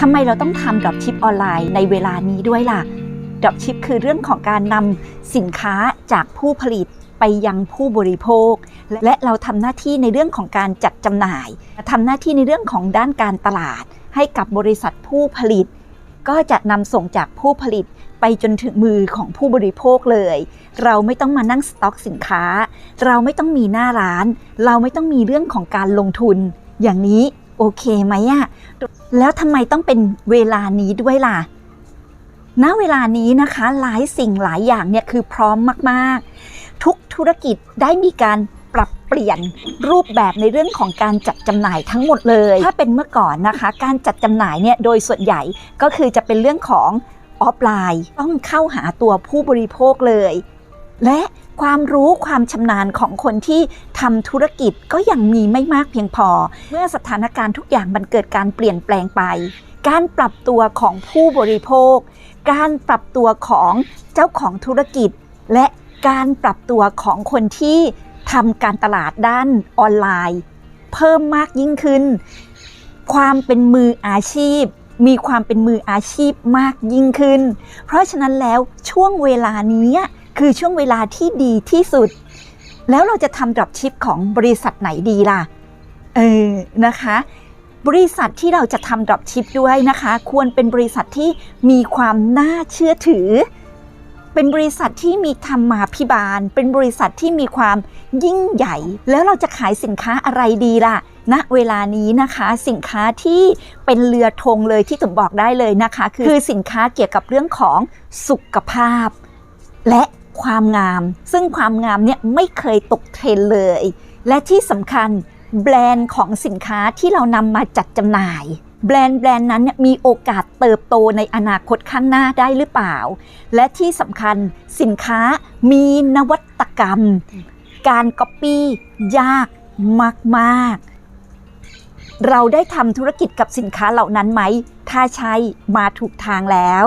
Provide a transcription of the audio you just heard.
ทำไมเราต้องทำดรอปชิปออนไลน์ในเวลานี้ด้วยล่ะดรอปชิปคือเรื่องของการนำสินค้าจากผู้ผลิตไปยังผู้บริโภค และเราทำหน้าที่ในเรื่องของการจัดจำหน่ายทำหน้าที่ในเรื่องของด้านการตลาด ให้กับบริษัทผู้ผลิต ก็จะนำส่งจากผู้ผลิตไปจนถึงมือของผู้บริโภคเลย เราไม่ต้องมานั่งสต็อกสินค้า เราไม่ต้องมีหน้าร้าน เราไม่ต้องมีเรื่องของการลงทุน อย่างนี้ โอเคไหมอะแล้วทำไมต้องเป็นเวลานี้ด้วยล่ะณเวลานี้นะคะหลายสิ่งหลายอย่างเนี่ยคือพร้อมมากๆ ทุกธุรกิจได้มีการปรับเปลี่ยนรูปแบบในเรื่องของการจัดจำหน่ายทั้งหมดเลย ถ้าเป็นเมื่อก่อนนะคะ การจัดจำหน่ายเนี่ยโดยส่วนใหญ่ก็คือจะเป็นเรื่องของออฟไลน์ ต้องเข้าหาตัวผู้บริโภคเลย และความรู้ความชำนาญของคนที่ทำธุรกิจก็ยังมีไม่มากเพียงพอ เมื่อสถานการณ์ทุกอย่างมันเกิดการเปลี่ยนแปลงไป การปรับตัวของผู้บริโภค การปรับตัวของเจ้าของธุรกิจ และการปรับตัวของคนที่ทำการตลาดด้านออนไลน์ เพิ่มมากยิ่งขึ้น ความเป็นมืออาชีพ มีความเป็นมืออาชีพมากยิ่งขึ้น เพราะฉะนั้นแล้วช่วงเวลานี้ คือช่วงเวลาที่ดีที่สุด แล้วเราจะทำดรอปชิปของบริษัทไหนดีล่ะ เออนะคะ บริษัทที่เราจะทำดรอปชิปด้วยนะคะ ควรเป็นบริษัทที่มีความน่าเชื่อถือ เป็นบริษัทที่มีธรรมาภิบาล เป็นบริษัทที่มีความยิ่งใหญ่ แล้วเราจะขายสินค้าอะไรดีล่ะณเวลานี้นะคะสินค้าที่เป็นเรือธงเลยที่ผมบอกได้เลยนะคะ คือสินค้าเกี่ยวกับเรื่องของสุขภาพ และ ความงาม ซึ่งความงามเนี่ยไม่เคยตกเทรนเลย และที่สำคัญแบรนด์ของสินค้าที่เรานำมาจัดจำหน่าย แบรนด์แบรนด์นั้นเนี่ยมีโอกาสเติบโตในอนาคตข้างหน้าได้หรือเปล่า และที่สำคัญสินค้ามีนวัตกรรม การก๊อปปี้ยากมากๆเราได้ทำธุรกิจกับสินค้าเหล่านั้นไหม ถ้าใช่มาถูกทางแล้ว